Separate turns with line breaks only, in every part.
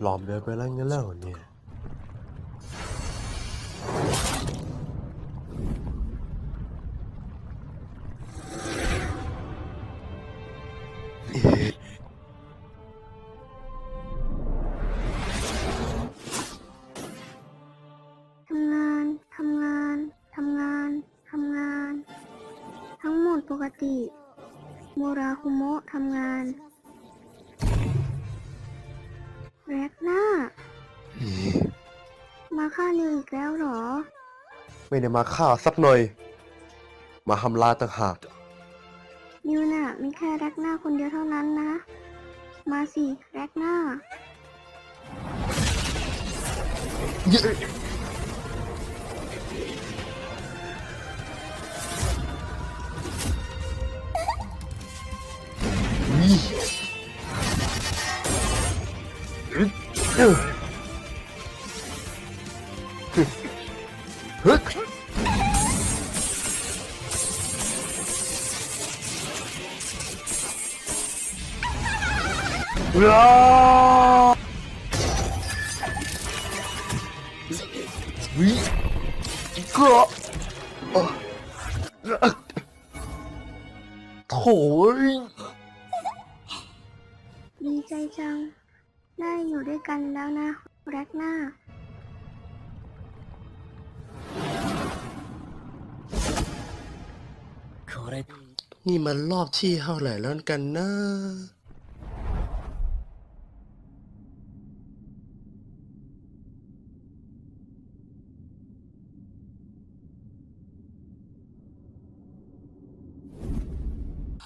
หลอมเดินไปแล้วงั้นแล้วเนี่ย
ทำงาน ทำงาน ทำงาน ทำงาน ทั้งหมดปกติ โมราคุโมะทำงาน แรกหน้า มาฆ่านิวอีกแล้วเหรอ
ไม่ได้มาฆ่าสักหน่อย มาทำลายต่างหาก
นิวน่ะ มีแค่แรกหน้าคนเดียวเท่านั้นนะ มาสิแรกหน้า
ฮึ กว้าววิ กั
นแล้วนะแรกหน้า
นี่มันรอบที่เท่าไหร่แล้วกันนะ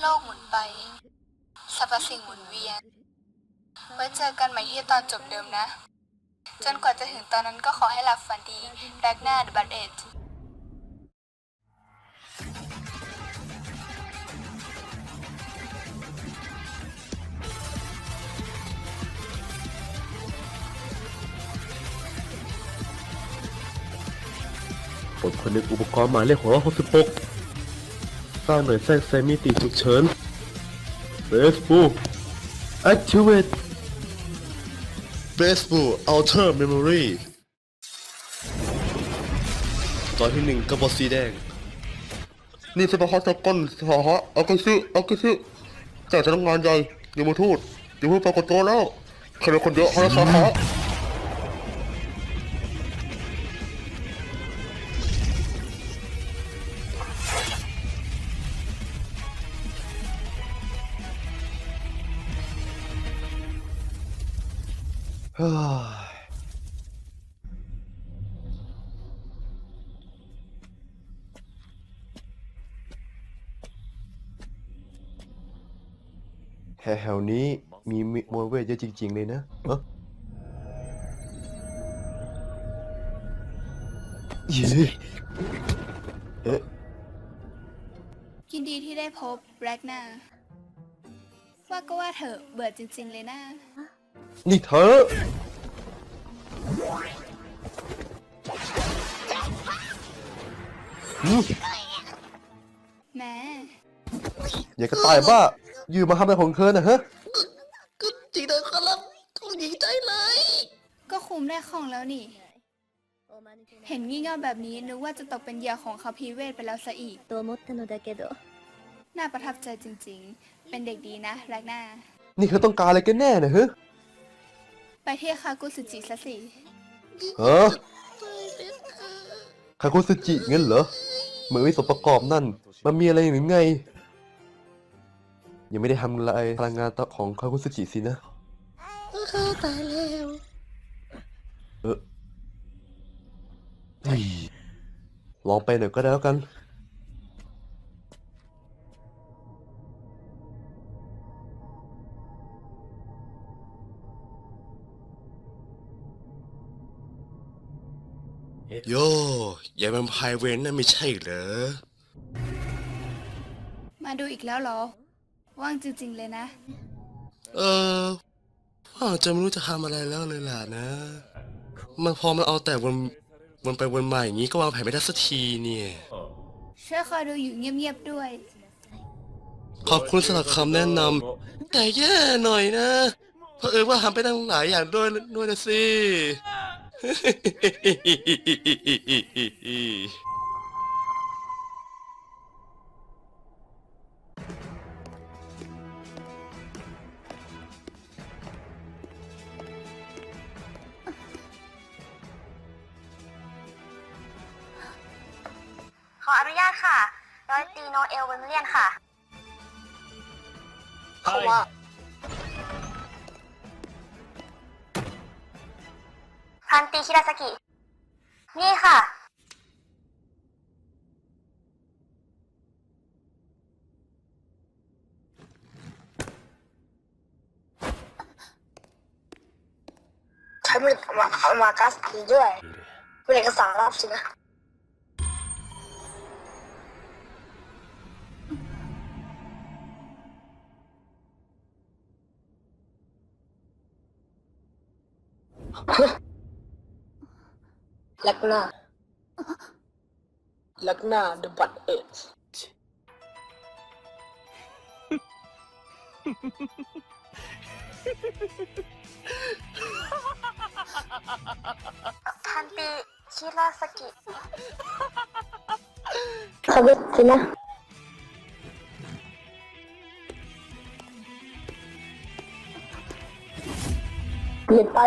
โลกหมุนไป สรรพสิ่งหมุนเวียน ไว้เจอกันใหม่ที่ตอนจบเดิมนะ จนกว่าจะถึงตอนนั้นก็ขอให้หลับฝันดีแรกหน้าบัตเอจ
ผมคนนึกอุปกรณ์หมายเลขของเรา66สร้างหน่วยแทรกแซงมิติฉุกเฉิน Facebook Activate Facebook Outer Memory ตอนที่หนึ่งกระบอกสีแดง นี่สปาร์คสก้นสหะเอากซิเอากซิจากสำนักงานใหญ่ยมทูตยมทูตปรากฏตัวแล้วใครเป็นคนเยอะฮาราสาขา แถวๆนี้มีมิวยเวทเยอะจริง ๆ เลยนะเอ้อเย้เอ๊ะ
ยินดีที่ได้พบแรกหน้าว่าก็ว่าเถอเบื่อจริง ๆ เลยนะ
นี่เธออืม
แหม้
อย่ากระต่ายบ้า อยู่มาทำอะไรของเธอนะฮะ
ก็จริงเลยครับผมดีใจเลย
ก็คุมได้ของแล้วนี่ เห็นงี่เง่าแบบนี้นึกว่าจะตกเป็นเหยื่อของเขาพีเวทไปแล้วซะอีก
と思ったのだけど
น่าประทับใจจริงๆ เป็นเด็กดีนะแรกหน้า
นี่เธอต้องการอะไรกันแน่นะฮะ
ไปที่คากุสุจิซะสิ
ฮะคาคุสจิงั้นเหรอเหมือนวิสมประกอบนั่น มันมีอะไรหรือไง ยังไม่ได้ทำลายพลังงานของคาคุสจิสินะ
เข้าตายแล้ว
เออเฮ้ยลองไปหน่อยก็ได้แล้วกัน โย่ยายแวมไพร์เวนนั่นไม่ใช่เหรอ
มาดูอีกแล้วเหรอ ว่างจริง ๆ เลยนะ
เออว่าจะไม่รู้จะทำอะไรแล้วเลยล่ะนะ มันพอมันเอาแต่วนวนไปวนมาอย่างนี้ก็วางแผนไม่ได้สักทีเนี่ย
ช่วยคอยดูอยู่เงียบๆด้วย
ขอบคุณสำหรับคำแนะนำแต่แย่หน่อยนะ
เพราะเออว่าทำไปตั้งหลายอย่างด้วยด้วยนะสิ
ขออนุญาตค่ะ ร้อยตีโนเอลเวมเลียนค่ะ
เขาว่า
พันตีคิราสกิ นี่ค่ะ
ใช้มันเอามาเอามากัสตีด้วยเป็นเอกสารลับสินะ ลักหน้า ลักหน้า the butt age
พันตีคิราสกิ
ทำได้สินะเปลี่ยนไป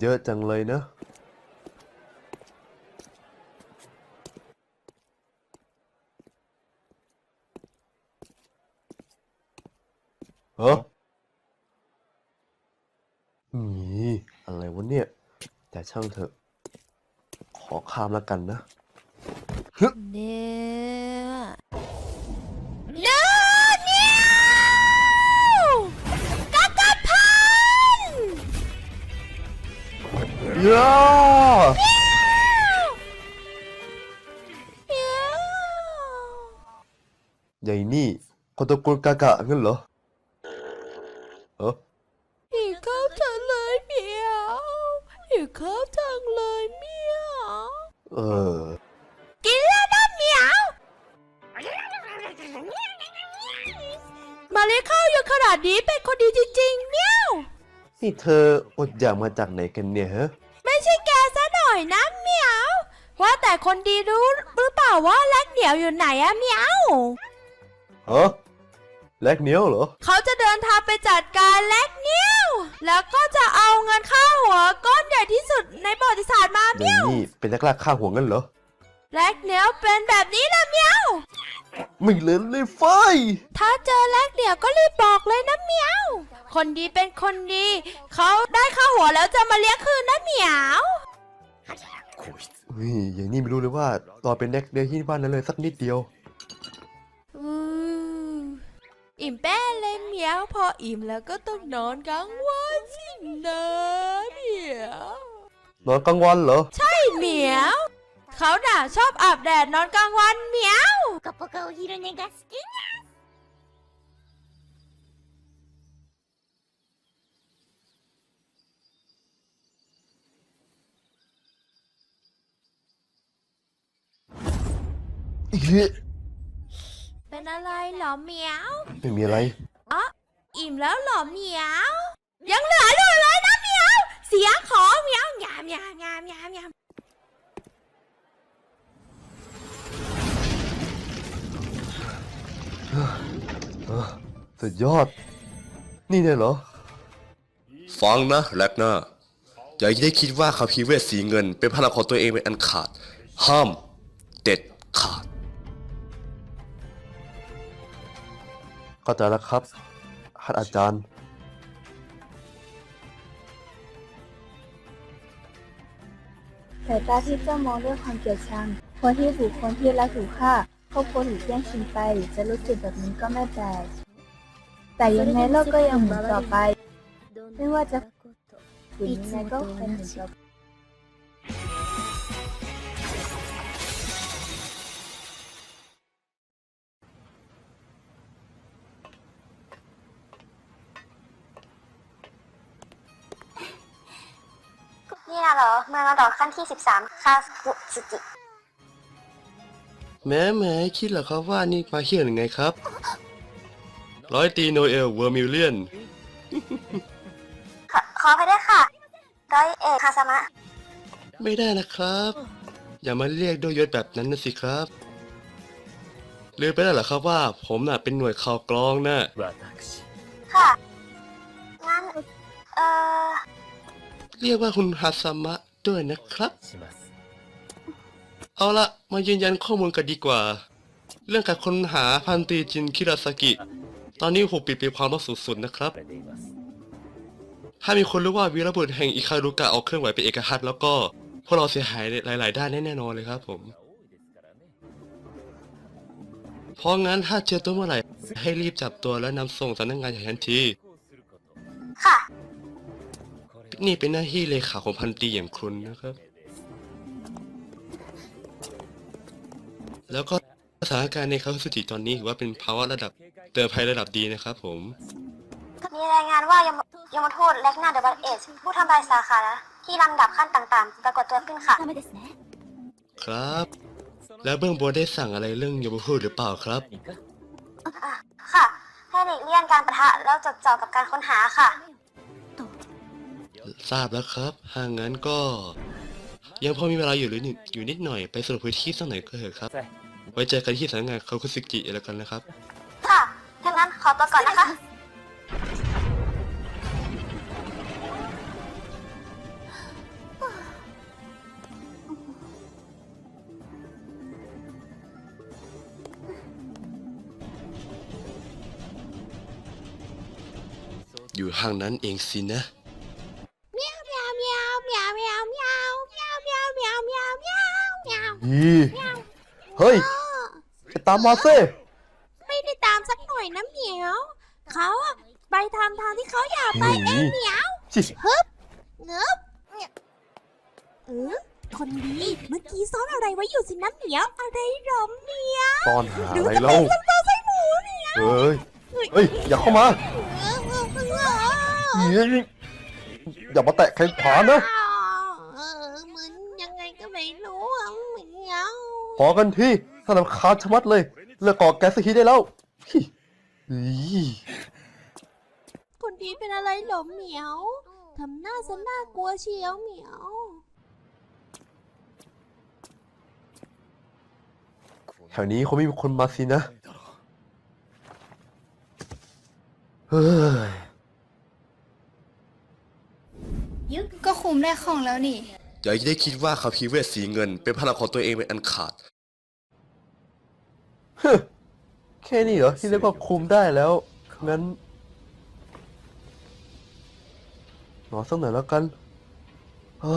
เยอะจังเลยเนะเฮ้นี่อะไรวะเนี่ย แต่ช่างเถอะ ขอข้ามแล้วกันนะ
เน เมียว
ใหญ่นี่คนตะโกนกากะงั้นเหรอเออ
หิวข้าวจังเลยเมียวหิวข้าวจังเลยเมียว
เออ
กินแล้วนะเมียวมาเลี้ยงข้าวเยอะขนาดนี้เป็นคนดีจริงๆเมียว
นี่เธออดอยากมาจากไหนกันเนี่ยฮะ
อยนะเมียว ว่าแต่คนดีรู้หรือเปล่าว่าแลกเหนียวอยู่ไหนอะเมียว
ฮะแลกเหนียวเหรอ
เขาจะเดินทางไปจัดการแลกเหนียว แล้วก็จะเอาเงินค่าหัวก้อนใหญ่ที่สุดในประวัติศาสตร์มา
ใหญ่
เมียว
นี่เป็นนักล่าฆ่าหัวงั้นเหรอ
แลกเหนียวเป็นแบบนี้นะเมียว
ไม่เล่นเลยไฟ
ถ้าเจอแลกเหนียวก็รีบบอกเลยนะเมียว คนดีเป็นคนดี เขาได้ค่าหัวแล้วจะมาเลี้ยงคืนนะเมียว
เฮ้ยอย่างนี้ไม่รู้เลยว่าตอนเป็นแน็กเดียวที่บ้านนั้นเลยสักนิดเดียว
อืออิ่มแป้เลยเมียวพออิ่มแล้วก็ต้องนอนกลางวันสินะเมียว
นอนกลางวันเหรอ
ใช่เหมียว เขาน่ะชอบอาบแดดนอนกลางวันเหมียว
กระโปรงฮิโร เนกาสกิ
อีกที
เป็นอะไรเหรอเหมียว
ไม่มีอะไร
อ๋ออิ่มแล้วเหรอเหมียว ยังเหลืออยู่เลยนะเหมียว เสียของเหมียวงามงามงามงามงาม
เออสุดยอด นี่เนี่ยเหรอ
ฟังนะแลกหน้าอย่าได้คิดว่าคาพีเวทสีเงิน เป็นพลังของตัวเองเป็นอันขาด ห้าม เข้า
ใจแล้วครับท่านอาจารย์
สายตาที่เจ้ามองด้วยความเกลียดชัง คนที่ถูกคนที่รักถูกฆ่าครอบครัวถูกแย่งชิงไป จะรู้สึกแบบนี้ก็ไม่แปลก แต่ยังไงโลกก็ยังหมุนต่อไป ไม่ว่าจะฝืนยังไงก็คงหมุนต่อไป
มืองระดอขั้นที่ 13คาสุสุกิ
แม้แม้คิดเหรอครับว่านี่มาเขียนยังไงครับ ร้อยตีโนเอลเวอร์มิลเลียน
ขอขอไปด้วยค่ะ ร้อยเอกคาสมะ
ไม่ได้นะครับ อย่ามาเรียกด้วยยศแบบนั้นนะสิครับลืมไปแล้วเหรอครับว่า ผมน่ะเป็นหน่วยข่าวกรองนะ
ค่ะงั้นเอ่อ
เรียกว่าคุณฮาซามะ ด้วยนะครับ เอาละมายืนยันข้อมูลกันดีกว่า เรื่องการค้นหาพันตรีจินคิราสกิ ตอนนี้ถูกปิดเป็นความลับสุดๆนะครับ ถ้ามีคนรู้ว่าวีรบุรุษแห่งอิคารุกะออกเคลื่อนไหวเป็นเอกหัตแล้วก็พวกเราเสียหายหลาย ๆ ด้านแน่ๆนอนเลยครับผมเพราะงั้นถ้าเจอตัวเมื่อไหร่ให้รีบจับตัวและนำส่งสำนักงานอย่างทันที
ค่ะ
นี่เป็นหน้าที่เลขาของพันตรีอย่างคุณนะครับ แล้วก็สถานการณ์ในคาคุสุจิตอนนี้ถือว่าเป็นภาวะระดับเตือนภัยระดับดีนะครับผม
มีรายงานว่ายมยมทูตแลกนาเดบัตเอชผู้ทำลายสาขาที่ลำดับขั้นต่างๆ ปรากฏตัวขึ้นค่ะ
ครับ แล้วเบื้องบนได้สั่งอะไรเรื่องยมพูดหรือเปล่าครับ
อะค่ะ ให้หลีกเลี่ยงการประทะแล้วจดจ่อกับการค้นหาค่ะ
ทราบแล้วครับถ้างั้นก็ ยังพอมีเวลาอยู่หรือนิดอยู่นิดหน่อยไปสำรวจพื้นที่สักหน่อยก็เถอะครับ ไว้เจอกันที่สำนักงานคาคุสุจิแล้วกันนะครับ
ค่ะถ้างั้นขอตัวก่อนนะคะ
อยู่ห้างนั้นเองสินะ
เฮ้ยจะตามมาซิ
ไม่ได้ตามสักหน่อยนะเหมียว เขาอะไปทำทางที่เขาอยากไปเองเหมียว
ชิ
เงึบเออคนดีเมื่อกี้ซ้อนอะไรไว้อยู่สินะเหมียว อะไรหรอเหมียว
ตอนหาอะไรเล่า
ต้นตอใส่หมูเหมียว
เฮ้ยเฮ้ย อย่าเข้ามา
เออเออเออ
เฮ้ยอย่ามาแตะแขนขวานะ
เออเหมือนยังไงก็ไม่รู้อะเหมี ยว
พอกันที่ถ้าลำคาญชะมัดเลย เลิกก่อแก๊สสักทีได้แล้วฮิอี
คนดีเป็นอะไรเหรอเหมียว ทำหน้าซะน่ากลัวเชียวเหมียว
แถวนี้คงไม่มีคนมาสินะ เฮ้ย
ก็คุมได้ของแล้วนี่
อย่าได้คิดว่าคาพีเวทสีเงิน เป็นพลังของตัวเองเป็นอันขาด
ฮึแค่นี้เหรอที่เรียกว่าคุมได้แล้ว งั้นรอสักหน่อยแล้วกันอ้า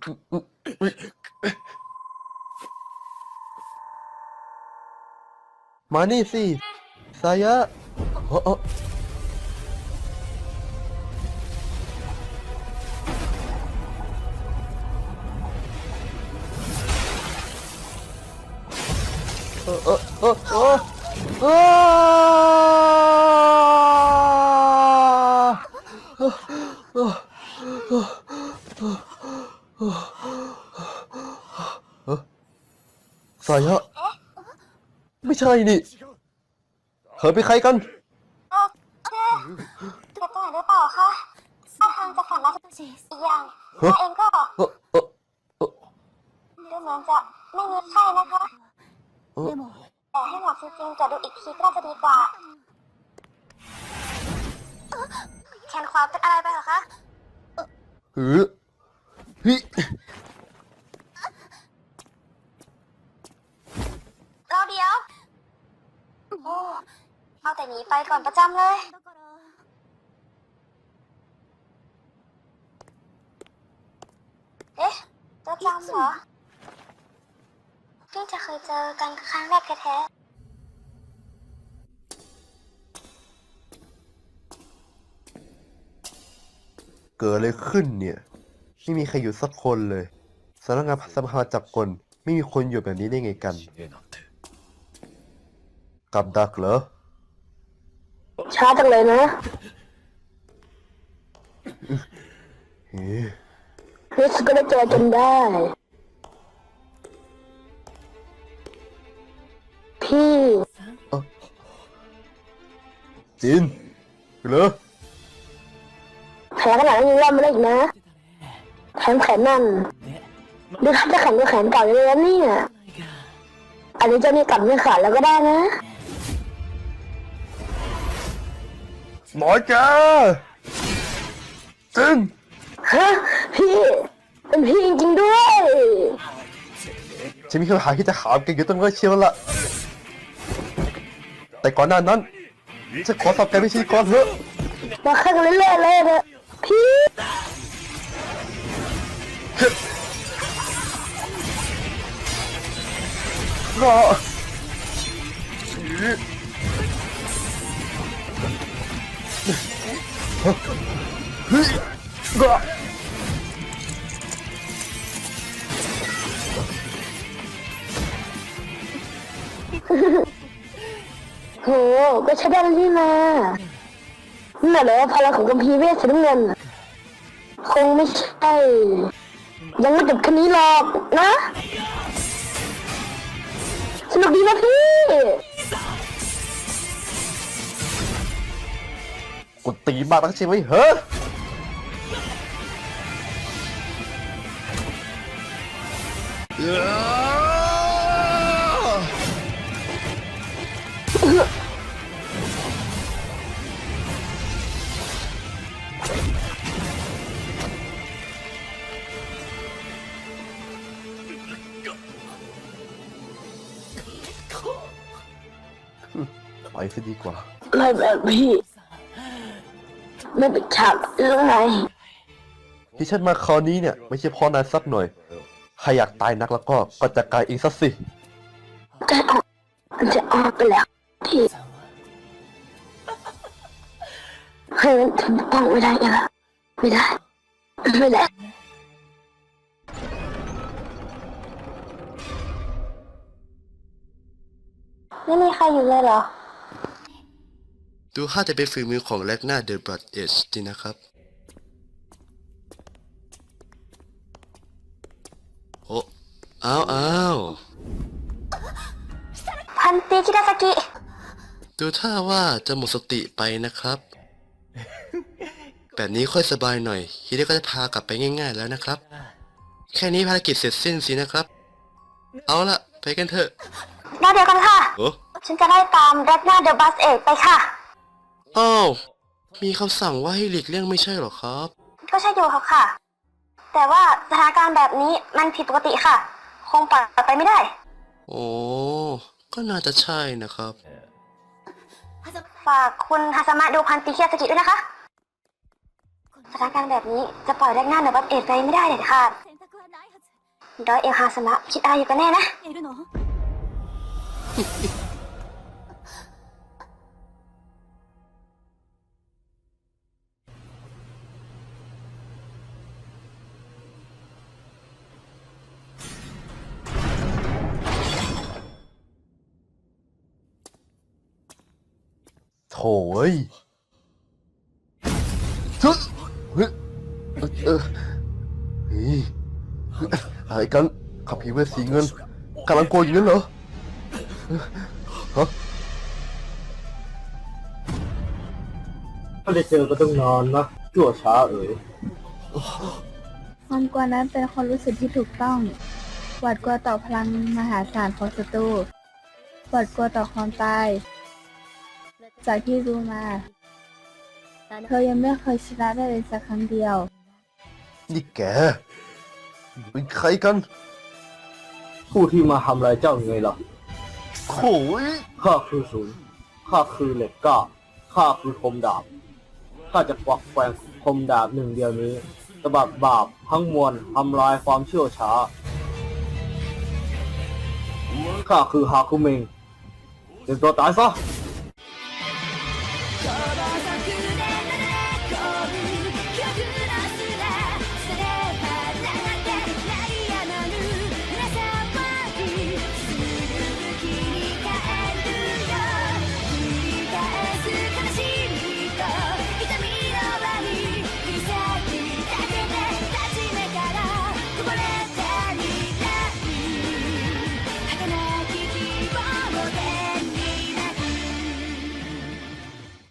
นี่สิสายะเออเออเออเออเออเออเออสายะ ไม่ ใช่นี่ เธอเป็นใครกัน
เออเจ็บตรงไหนหรือเปล่าคะท่าทางจะฝันร้ายอีกอย่างข้าเองก็
เออเออเออ
ดูเหมือนจะไม่มีไข้นะคะ
เออ
แต่ให้หมอจริงๆตรวจดูอีกทีก็น่าจะดีกว่าแขนขวาเป็นอะไรไปเหรอคะ
หือฮิ
เราเดี๋ยว โอ้ เอาแต่ห นีไปก่อนประจำเลย เอ๊ะจะจำเหรอเพิ่งจะเคยเจอกันครั้งแรกแท้
เกิดอะไรขึ้นเนี่ย ไม่มีใครอยู่สักคนเลยสำนักงานสภาจับกลไม่มีคนอยู่แบบนี้ได้ไงกัน กับดักเหรอ
ๆ ช้าจังเลยนะ
เฮ้ย
รู้สึกก็ได้เจอจนได้ พี่
จินเหรอ
แผลขนาดนั้นยังรอดมาได้อีกนะแถมแขนนั่นดูท่าจะแข็งกว่าแขนเก่าเลยนะเนี่ยอันนี้เจะมีกลับไม่ขาดแล้วก็ได้นะ
หมอจ้าจิน
ฮะพี่เป็นพี่จริงๆด้วย
ฉันมีคำถามที่จะถามแกอยู่ตั้งแต่เชียวละแต่ก่อนหน้านั้นจะขอสอบแกเป็นพิธีกรเถอะ
มาแข่งกันเรื่อยๆเลยเถอะพี่
ร เฮ้ยรอ
โห ก็ใช้ได้แล้วนี่มานั่นแหละพลังของกัมพีร์เวทสีน้ำเงินน่ะคงไม่ใช่ ยังไม่จบแค่นี้หรอกนะ สนุกดีนะพี่
กูตีมากแล้วใช่ไหมเฮ้ยไปซะดีกว่า
ไม่แบบพี่ ไม่ปิดฉากเรื่องไง
ที่ฉันมาคราวนี้เนี่ยไม่ใช่เพอนายสักหน่อยใครอยากตายนักแล้วก็ก็จะกลายเองซะสิ
ใจออกมันจะออกไปแล้วพี่ให้มันถึงต้องไม่ได้ยังไม่ได้ไม่ได้ไม่มีใครอยู่เลยเหรอ
ดูท่าจะเป็นฝีมือของแลกนาเดอะบรัดเอชจริงนะครับ โอ้อ้าวอ้าว
พันตีคิดาสกิ
ดูท่าว่าจะหมดสติไปนะครับ แบบนี้ค่อยสบายหน่อยฮิเดก็จะพากลับไปง่ายๆแล้วนะครับ แค่นี้ภารกิจเสร็จสิ้นสินะครับ เอาละไปกันเถอะ
รอเดียวกันค่ะ
โอ้
ฉันจะได้ตามแรกหน้าเดอะบัสเอกไปค่ะ
อ้าว มีคำสั่งว่าให้หลีกเลี่ยงไม่ใช่เหรอครับ
ก็ใช่อยู่ครับค่ะ แต่ว่าสถานการณ์แบบนี้มันผิดปกติค่ะ คงปล่อยไปไม่ได้
โอ้ก็น่าจะใช่นะครับ
ฝากคุณฮาสมะดูพันตีคิดาสกิด้วยนะคะ สถานการณ์แบบนี้จะปล่อยแรกหน้าเดอะบัสเอกไปไม่ได้เด็ดขาดดอยเอกฮาสมะคิดอะไรอยู่กันแน่นะ
โถ่เอ้ยชุดเฮ้ยเออเออเฮ้ยอะไรกันขับผีเวทสีเงินกำลังโกยอยู่นั่นเหรอฮะ
ถ้าได้เจอก็ต้องนอนนะชั่วช้าเอ๋ย
ความกลัวนั้นเป็นความรู้สึกที่ถูกต้อง หวาดกลัวต่อพลังมหาศาลของศัตรู หวาดกลัวต่อความตาย จากที่รู้มาเธอยังไม่เคยชนะได้เลยสักครั้งเดียว
นี่แกเป็นใครกัน
ผู้ที่มาทำลายเจ้าไงล่ะ
โถ่เอ้ย
ข้าคือศูนย์ข้าคือเหล็กกล้าข้าคือคมดาบข้าจะควักแกว่งคมดาบหนึ่งเดียวนี้ตบัดบาปทั้งมวลทำลายความเชื่อช้าข้าคือฮาคุเมงเตรียมตัวตายซะ